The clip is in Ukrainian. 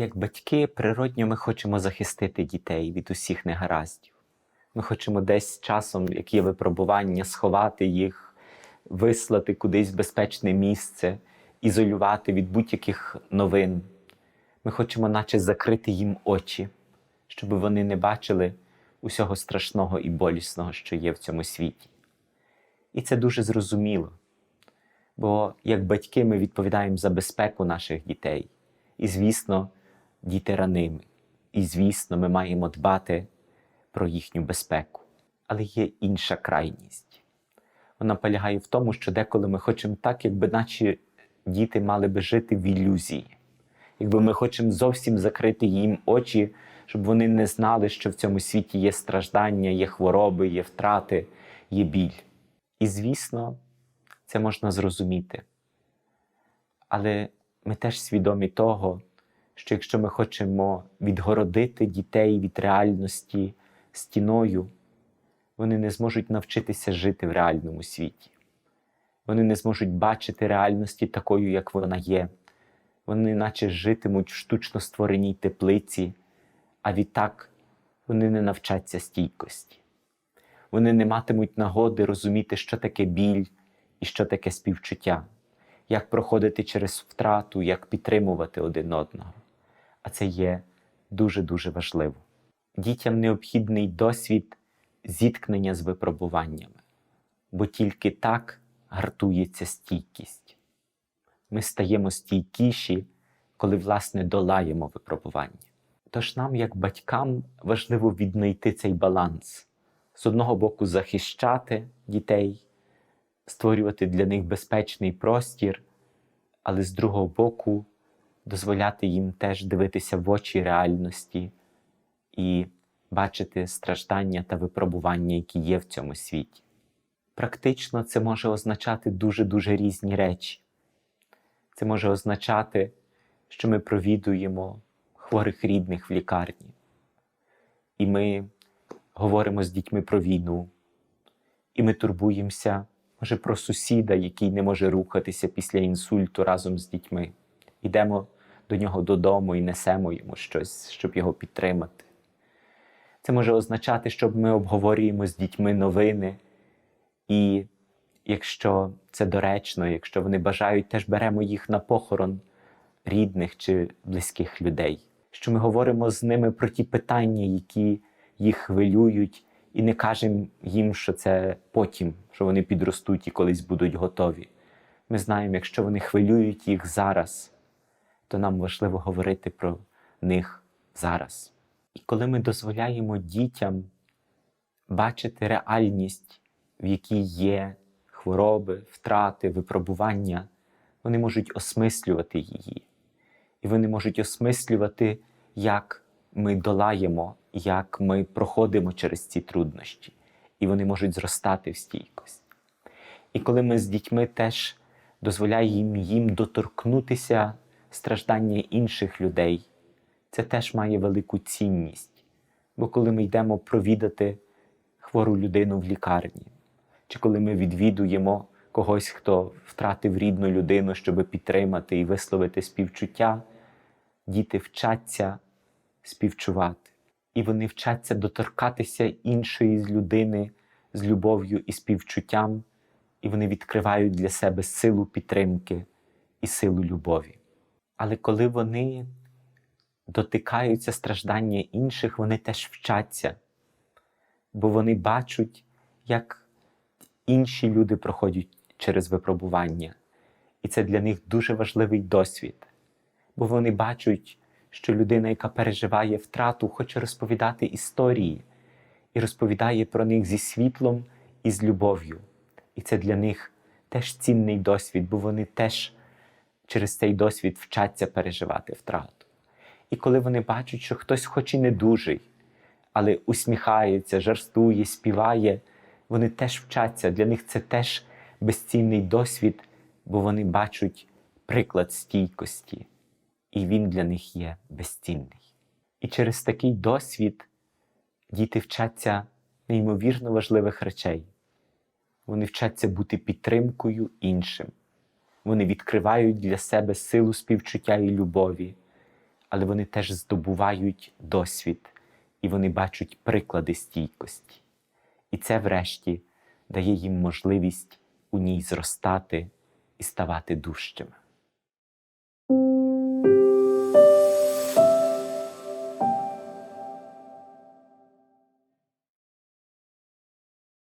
Як батьки, природньо ми хочемо захистити дітей від усіх негараздів. Ми хочемо десь часом, як є випробування, сховати їх, вислати кудись в безпечне місце, ізолювати від будь-яких новин. Ми хочемо, наче закрити їм очі, щоб вони не бачили усього страшного і болісного, що є в цьому світі. І це дуже зрозуміло. Бо як батьки ми відповідаємо за безпеку наших дітей. І, звісно, діти ранимі. І, звісно, ми маємо дбати про їхню безпеку. Але є інша крайність. Вона полягає в тому, що деколи ми хочемо так, якби наші діти мали би жити в ілюзії. Якби ми хочемо зовсім закрити їм очі, щоб вони не знали, що в цьому світі є страждання, є хвороби, є втрати, є біль. І, звісно, це можна зрозуміти. Але ми теж свідомі того, що якщо ми хочемо відгородити дітей від реальності стіною, вони не зможуть навчитися жити в реальному світі. Вони не зможуть бачити реальності такою, як вона є. Вони наче житимуть в штучно створеній теплиці, а відтак вони не навчаться стійкості. Вони не матимуть нагоди розуміти, що таке біль і що таке співчуття, як проходити через втрату, як підтримувати один одного. А це є дуже-дуже важливо. Дітям необхідний досвід зіткнення з випробуваннями, бо тільки так гартується стійкість. Ми стаємо стійкіші, коли, власне, долаємо випробування. Тож нам, як батькам, важливо віднайти цей баланс з одного боку, захищати дітей, створювати для них безпечний простір, але з другого боку, дозволяти їм теж дивитися в очі реальності і бачити страждання та випробування, які є в цьому світі. Практично це може означати дуже-дуже різні речі. Це може означати, що ми провідуємо хворих рідних в лікарні, і ми говоримо з дітьми про війну, і ми турбуємося, може, про сусіда, який не може рухатися після інсульту разом з дітьми. Йдемо до нього додому і несемо йому щось, щоб його підтримати. Це може означати, щоб ми обговорюємо з дітьми новини, і якщо це доречно, якщо вони бажають, теж беремо їх на похорон рідних чи близьких людей. Що ми говоримо з ними про ті питання, які їх хвилюють, і не кажемо їм, що це потім, що вони підростуть і колись будуть готові. Ми знаємо, якщо вони хвилюють їх зараз, то нам важливо говорити про них зараз. І коли ми дозволяємо дітям бачити реальність, в якій є хвороби, втрати, випробування, вони можуть осмислювати її. І вони можуть осмислювати, як ми долаємо, як ми проходимо через ці труднощі, і вони можуть зростати в стійкості. І коли ми з дітьми теж дозволяємо їм доторкнутися страждання інших людей, це теж має велику цінність. Бо коли ми йдемо провідати хвору людину в лікарні, чи коли ми відвідуємо когось, хто втратив рідну людину, щоб підтримати і висловити співчуття, діти вчаться співчувати. І вони вчаться доторкатися іншої з людини з любов'ю і співчуттям, і вони відкривають для себе силу підтримки і силу любові. Але коли вони дотикаються страждання інших, вони теж вчаться, бо вони бачать, як інші люди проходять через випробування. І це для них дуже важливий досвід, бо вони бачать, що людина, яка переживає втрату, хоче розповідати історії і розповідає про них зі світлом і з любов'ю. І це для них теж цінний досвід, бо вони теж через цей досвід вчаться переживати втрату. І коли вони бачать, що хтось, хоч і не дужий, але усміхається, жарстує, співає, вони теж вчаться. Для них це теж безцінний досвід, бо вони бачать приклад стійкості, і він для них є безцінний. І через такий досвід діти вчаться неймовірно важливих речей. Вони вчаться бути підтримкою іншим. Вони відкривають для себе силу співчуття і любові, але вони теж здобувають досвід і вони бачать приклади стійкості. І це, врешті, дає їм можливість у ній зростати і ставати дужчими.